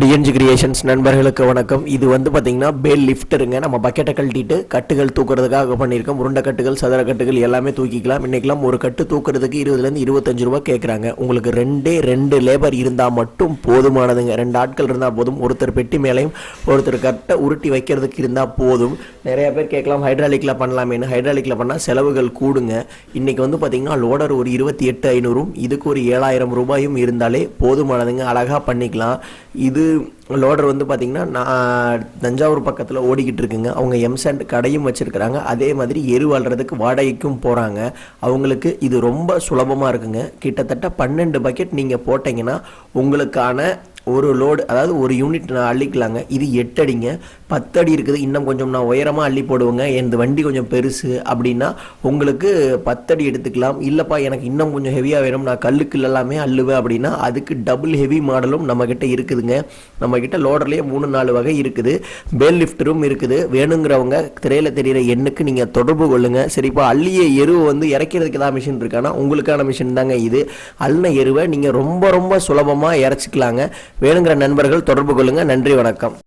TNG creations நண்பர்களுக்கு வணக்கம். இது வந்து பார்த்தீங்கன்னா பேல் லிஃப்டருங்க நம்ம பக்கெட்டை கழட்டிட்டு கட்டுகள் தூக்குறதுக்காக பண்ணியிருக்கோம். உருண்டை கட்டுகள் சதுர கட்டுகள் எல்லாமே தூக்கிக்கலாம். இன்றைக்கெல்லாம் ஒரு கட்டு தூக்குறதுக்கு இருபதுலேருந்து இருபத்தஞ்சு ரூபா கேட்குறாங்க உங்களுக்கு ரெண்டே ரெண்டு லேபர் இருந்தால் மட்டும் போதுமானதுங்க. ரெண்டு ஆட்கள் இருந்தால் போதும். ஒருத்தர் பெட்டி மேலேயும் ஒருத்தர் கட்டை உருட்டி வைக்கிறதுக்கு இருந்தால் போதும். நிறைய பேர் கேட்கலாம் ஹைட்ராலிக்கில் பண்ணலாமேனு ஹைட்ராலிக்கில் பண்ணால் செலவுகள் கூடுங்க. இன்றைக்கி வந்து பார்த்தீங்கன்னா லோடர் ஒரு இருபத்தி எட்டு ஐநூறும் இதுக்கு ஒரு ஏழாயிரம் ரூபாயும் இருந்தாலே போதுமானதுங்க. அழகாக பண்ணிக்கலாம். இது லோடர் வந்து பார்த்திங்கன்னா நான் தஞ்சாவூர் பக்கத்தில் ஓடிக்கிட்டு இருக்குங்க. அவங்க எம்சாண்ட் கடையும் வச்சுருக்கிறாங்க. அதே மாதிரி எரு வாழ்கிறதுக்கு வாடகைக்கும் போகிறாங்க அவங்களுக்கு இது ரொம்ப சுலபமாக இருக்குங்க. கிட்டத்தட்ட பன்னெண்டு பக்கெட் நீங்கள் போட்டிங்கன்னா உங்களுக்கான ஒரு லோடு அதாவது ஒரு யூனிட் நான் அள்ளிக்கலாங்க. இது எட்டு அடிங்க. பத்து அடி இருக்குது. இன்னும் கொஞ்சம் நான் உயரமாக அள்ளி போடுவேங்க. இந்த வண்டி கொஞ்சம் பெருசு அப்படின்னா உங்களுக்கு பத்தடி எடுத்துக்கலாம். இல்லைப்பா எனக்கு இன்னும் கொஞ்சம் ஹெவியாக வேணும். நான் கல்லுக்கு எல்லாமே அள்ளுவேன் அப்படின்னா அதுக்கு டபுள் ஹெவி மாடலும் நம்மக்கிட்ட இருக்குதுங்க. நம்மக்கிட்ட லோடர்லேயே மூணு நாலு வகை இருக்குது. பேல் லிஃப்டரும் இருக்குது. வேணுங்கிறவங்க திரையில் தெரிகிற எண்ணுக்கு நீங்கள் தொடர்பு கொள்ளுங்கள் சரிப்பா அள்ளிய எருவை வந்து இறக்கிறதுக்கு ஏதாவது மிஷின் இருக்கானா உங்களுக்கான மிஷின் தாங்க இது. அள்ளின எருவை நீங்கள் ரொம்ப ரொம்ப சுலபமாக இறச்சிக்கலாங்க. வேணுங்கிற நண்பர்கள் தொடர்பு கொள்ளுங்கள் நன்றி வணக்கம்.